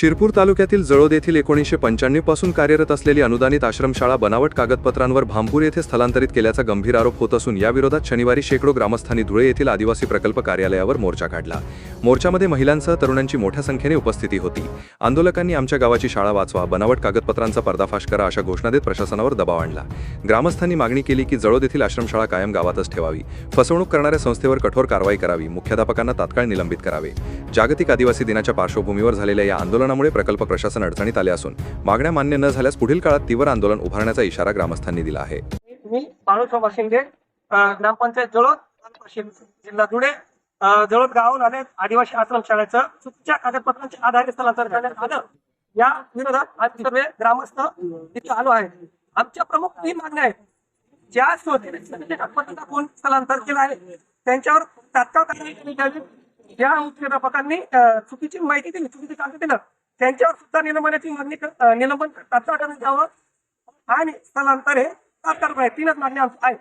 शिरपूर तालुक्यातील जळोद येथील एकोणीसशे पंच्याण्णवपासून कार्यरत असलेली अनुदानित आश्रमशाळा बनावट कागदपत्रांवर भांपूर येथे स्थलांतरित केल्याचा गंभीर आरोप होत असून या विरोधात शनिवारी शेकडो ग्रामस्थांनी धुळे येथील आदिवासी प्रकल्प कार्यालयावर मोर्चा काढला. मोर्चामध्ये महिलांसह तरुणांची मोठ्या संख्येने उपस्थिती होती. आंदोलकांनी आमच्या गावाची शाळा वाचवा बनावट कागदपत्रांचा पर्दाफाश करा अशा घोषणा देत प्रशासनावर दबाव आणला. ग्रामस्थांनी मागणी केली की जळोद येथील आश्रमशाळा कायम गावातच ठेवावी. फसवणूक करणाऱ्या संस्थेवर कठोर कारवाई करावी. मुख्याध्यापकांना तात्काळ निलंबित करावे. जागतिक आदिवासी दिनाच्या पार्श्वभूमीवर झालेल्या या आंदोलन आंदोलनामुळे प्रकल्प प्रशासन अडचणीत आले असून मागण्या मान्य न झाल्यास पुढील काळात तीव्र आंदोलन उभारण्याचा इशारा ग्रामस्थांनी दिला आहे. मी बाळूशोभा शिंदे ग्रामपंचायत जळोद जिल्हा धुळे जळोद गावून आले आदिवासी आश्रम शाळेचं चुकीच्या कागदपत्रांच्या आधारे स्थलांतर करण्यात आलं. या विरोधात आम्ही सर्व ग्रामस्थ तिथे आलो आहे आमच्या प्रमुख तीन मागण्या आहेत. ज्या संस्थेने कागदपत्र स्थलांतर केलं आहे त्यांच्यावर तात्काळ कारवाई केली जावी. या मुख्याध्यापकांनी चुकीची माहिती दिली चुकीची कागद दिलं. त्यांच्यावर सुद्धा निलंबनाची मागणी निलंबन तात्काळ करण्यात यावं आणि स्थलांतर हे तात्काळ तीनच मागण्या आहेत.